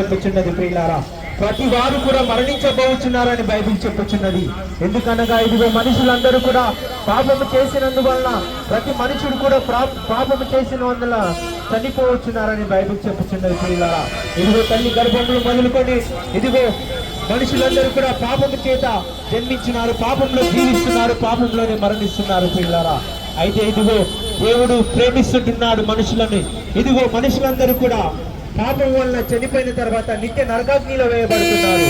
చెప్పుచున్నది ప్రియులారా. ప్రతి వారు కూడా మరణించబోచున్నారని బైబిల్ చెప్పుచున్నది ఎందుకనగా ఇదిగో మనుషులందరూ కూడా పాపము చేసినందువలన ప్రతి మనుషుడు కూడా పాపము చేసిన వల్ల చనిపోవచ్చున్నారని బైబిల్ చెప్పుచున్నది ప్రియులారా. ఇదిగో తల్లి గర్భంలో మొదలుకొని ఇదిగో మనుషులందరూ కూడా పాపము చేత జన్మించినారు పాపంలో జీవిస్తున్నారు పాపంలోనే మరణిస్తున్నారు పిల్లరా అయితే ఇదిగో దేవుడు ప్రేమిస్తుంటున్నాడు మనుషులని. ఇదిగో మనుషులందరూ కూడా పాపం వలన చనిపోయిన తర్వాత నిత్య నరకాగ్నిలో వేయబడుతున్నారు.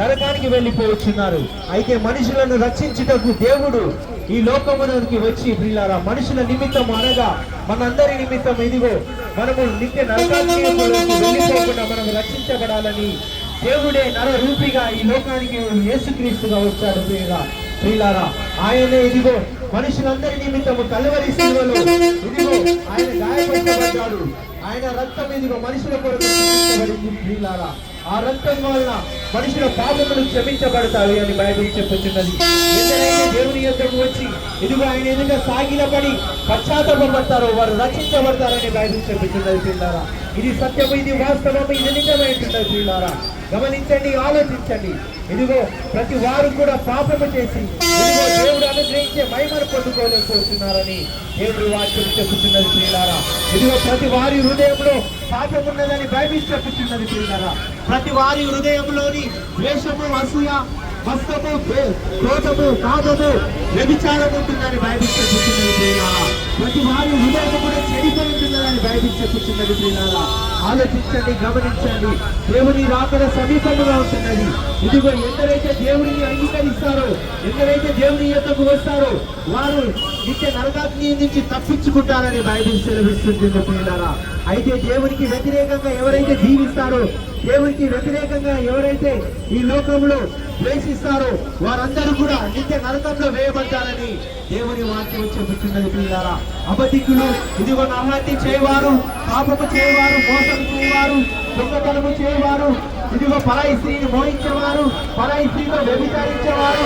నరకానికి వెళ్ళిపోవచ్చున్నారు. అయితే మనుషులను రక్షించుటకు దేవుడు ఈ లోకమునకి వచ్చి పిల్లారా మనుషుల నిమిత్తం అనగా మనందరి నిమిత్తం ఇదిగో మనము నిత్య నరకాగ్నిలోకి వెళ్ళిపోకుండా మనం రక్షించబడాలని దేవుడే నర రూపిగా ఈ లోకానికి యేసుక్రీస్తుగా వచ్చాడు ప్రియుల ప్రియులారా. ఆయనే ఇదిగో మనుషులందరి నిమిత్తము కలువరి శిలువలో ఇదిగో ఆయన గాయపరచబడ్డాడు. ఆయన రక్తం ఇదిగో మనుషుల కొరకు ప్రియులారా. ఆ రక్తం వలన మనుషుల పాపములు క్షమించబడతాయి అని బైబిల్ చెప్పుచున్నది. ఎందరైతే దేవుని యొద్దకు వచ్చి ఇదిగో ఆయన ఎదుట సాగిలపడి పశ్చాత్తాపడతారో వారు రక్షించబడతారని బైబిల్ చెప్పుచున్నది పిల్లారా ఇది సత్యము ఇది వాస్తవము ఇది నిజమైనటువంటి పిల్లారా గమనించండి ఆలోచించండి. ఇదిగో ప్రతి వారు కూడా పాపము చేసి ఇదిగో దేవుడు అనుగ్రహించే మహిమను పొందుకోలేకపోతున్నారని దేవుడు వాక్యం చెప్పుతున్నది ప్రియులారా. ఇదిగో ప్రతి వారి హృదయంలో పాపం ఉన్నదని బైబిల్ చెప్పుతున్నది ప్రియులారా. ప్రతి వారి హృదయంలోని ద్వేషము అసూయ మస్తము క్రోధము కాదము వ్యభిచారం ఉంటుందని బైబిల్ చెప్పుతున్నది ప్రియులారా. ప్రతి వారి హృదయం కూడా చెడిపోయి ఉంటుందని బైబిల్ ఆలోచించండి గమనించండి. దేవుని రాకడ సమీపంగా ఉంటున్నది. ఇదిగో ఎందరైతే దేవుడిని అంగీకరిస్తారు ఎవరైతే దేవుని యొక్కకు వస్తారో వారు నిత్య నరకాగ్ని నుంచి తప్పించుకుంటారని బైబిల్ సెలవిస్తుంది ప్రియులారా. అయితే దేవునికి వ్యతిరేకంగా ఎవరైతే జీవిస్తారో దేవునికి వ్యతిరేకంగా ఎవరైతే ఈ లోకంలో ద్వేషిస్తారో వారందరూ కూడా నిత్య నరకంలో వేయబడతారని దేవుని వాక్యం చెబుతున్నది పిల్లారా అబద్ధికులు ఇదిగో నమ్మతి చేయవారు పాపము చేయవారు మోసం చేయవారు దొంగతనము చేయవారు ఇదిగో పరాయి స్త్రీని మోహించేవారు పరాయి స్త్రీతో వ్యభిచారించేవారు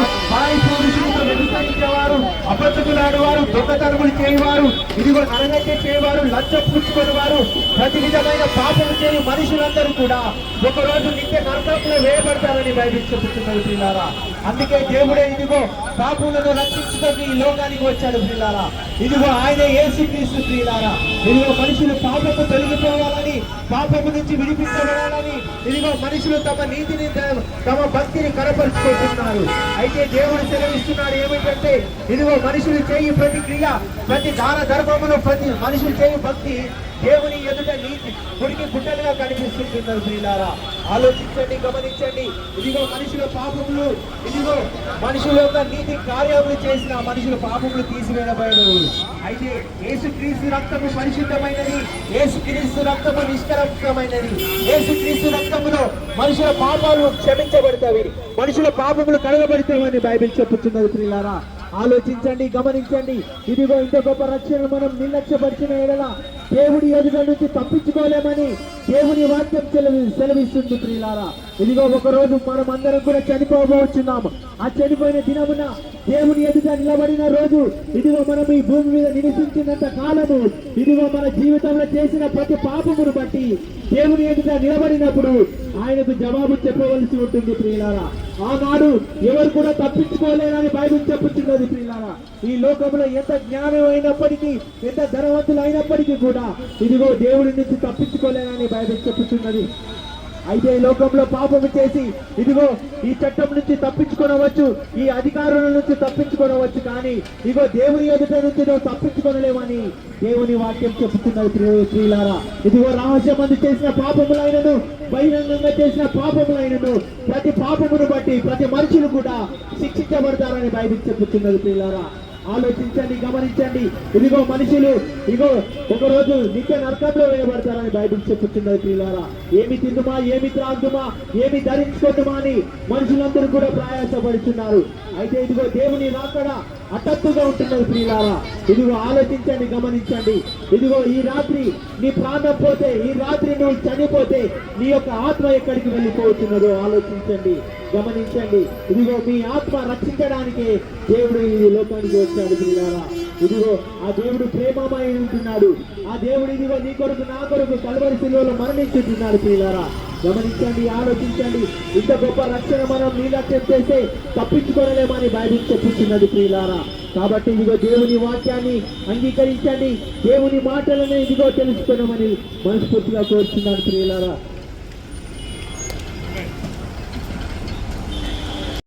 వారు దొంగతనములు చేయవారు ఇదిగో నరగత్య చేయవారు లంచ పుచ్చుకునేవారు ప్రతి విధమైన పాపలు చేయు మనుషులందరూ కూడా ఒకరోజు నిత్య నరకంలో వేయబడతారని బైబిల్ చెబుతున్నది పిల్లారా అందుకే దేవుడే ఇదిగో పాపులను రక్షించుటకు ఈ లోకానికి వచ్చాడు ప్రియులారా. ఇదిగో ఆయన యేసు క్రీస్తు ప్రియులారా. ఇదిగో మనుషులు పాపకు తొలగిపోవాలని పాపపు నుంచి విడిపించబడాలని ఇదిగో మనుషులు తమ నీతిని తమ భక్తిని కనపరుచుకుంటున్నారు. అయితే దేవుడు సెలవిస్తున్నాడు ఏమిటంటే ఇదిగో మనుషులు చేయి ప్రతి క్రియ ప్రతి దాన ధర్మములు ప్రతి మనుషులు చేయి భక్తి దేవుని ఎదుట నీతి గుడికి గుడ్డలుగా కనిపిస్తుంటున్నారు ప్రియులారా. ఆలోచించండి గమనించండి. ఇదిగో మనుషుల పాపములు ఇదిగో మనుషుల యొక్క నీతి కార్యములు చేసిన మనుషుల పాపములు తీసివేయబడు అయితే యేసుక్రీస్తు రక్తము పరిశుద్ధమైనది యేసుక్రీస్తు రక్తము నిష్కరమైనది యేసుక్రీస్తు రక్తములో మనుషుల పాపాలు క్షమించబడతాయి మనుషుల పాపములు కడగబడతామని బైబిల్ చెప్పుతున్నది పిల్లారా ఆలోచించండి గమనించండి. ఇదిగో ఇంత గొప్ప రక్షణ మనం నిర్లక్ష్యపరిచిన ఎడల దేవుడి ఎదుట నుంచి తప్పించుకోలేమని దేవుని వాక్యం సెలవి సెలవిస్తుంది ప్రియులారా. ఇదిగో ఒక రోజు మనం అందరం కూడా చనిపోబోచున్నాము. ఆ చనిపోయిన దినమున దేవుని ఎదుట నిలబడిన రోజు ఇదిగో మనం ఈ భూమి మీద నివసించినంత కాలము. ఇదిగో మన జీవితంలో చేసిన ప్రతి పాపమును బట్టి దేవుని ఎదుట నిలబడినప్పుడు ఆయనకు జవాబు చెప్పవలసి ఉంటుంది ప్రియులారా. ఆనాడు ఎవరు కూడా తప్పించుకోలేరని బైబిల్ చెప్పుతున్నది ప్రియులారా. ఈ లోకంలో ఎంత జ్ఞానం అయినప్పటికీ ఎంత ధనవంతులు అయినప్పటికీ కూడా ఇదిగో దేవుడి నుంచి తప్పించుకోలేరని బైబిల్ చెప్పుతున్నది అయితే ఈ లోకంలో పాపము చేసి ఇదిగో ఈ చట్టం నుంచి తప్పించుకోనవచ్చు ఈ అధికారుల నుంచి తప్పించుకోనవచ్చు కానీ ఇదిగో దేవుని ఎదుట నుంచి నువ్వు తప్పించుకొనలేమని దేవుని వాక్యం చెప్పుతున్నది శ్రీలారా ఇదిగో రహస్య మంది చేసిన పాపములైనను బహిరంగంగా చేసిన పాపములైనను ప్రతి పాపమును బట్టి ప్రతి మనుషులు కూడా శిక్షించబడతారని బైబిల్ చెప్పుతున్నది ప్రియులారా. ఆలోచించండి గమనించండి. ఇదిగో మనుషులు ఇదిగో ఒకరోజు నిత్య నరకంలో వేయబడతారని బైబిల్ చెప్పుతున్నది పిల్లారా ఏమి తిందుమా ఏమి త్రాగుమా ఏమి ధరించుకోదుమా అని మనుషులందరూ కూడా ప్రయాసపడుతున్నారు అయితే ఇదిగో దేవుని రాకడ అటత్తుగా ఉంటున్నది ప్రియులారా. ఇదిగో ఆలోచించండి గమనించండి. ఇదిగో ఈ రాత్రి నీ ప్రాణం పోతే ఈ రాత్రి నువ్వు చనిపోతే నీ యొక్క ఆత్మ ఎక్కడికి వెళ్ళిపోతున్నదో ఆలోచించండి గమనించండి. ఇదిగో మీ ఆత్మ రక్షించడానికి దేవుడు ఈ లోకానికి వచ్చాడు ప్రియులారా. ఇదిగో ఆ దేవుడు ప్రేమమై ఉంటున్నాడు. ఆ దేవుడు ఇదిగో నీ కొరకు నా కొరకు కలవరి శిలువలో మరణించుతున్నాడు ప్రియులారా. గమనించండి ఆలోచించండి. ఇంత గొప్ప రక్షణ మనం నిర్లక్ష్యం చేస్తే తప్పించుకోలేమని బైబిల్ చెప్పుచున్నది ప్రియులారా. కాబట్టి ఇదిగో దేవుని వాక్యాన్ని అంగీకరించండి. దేవుని మాటలను ఇదిగో తెలుసుకున్నామని మనస్ఫూర్తిగా కోరుతున్నాను ప్రియులారా.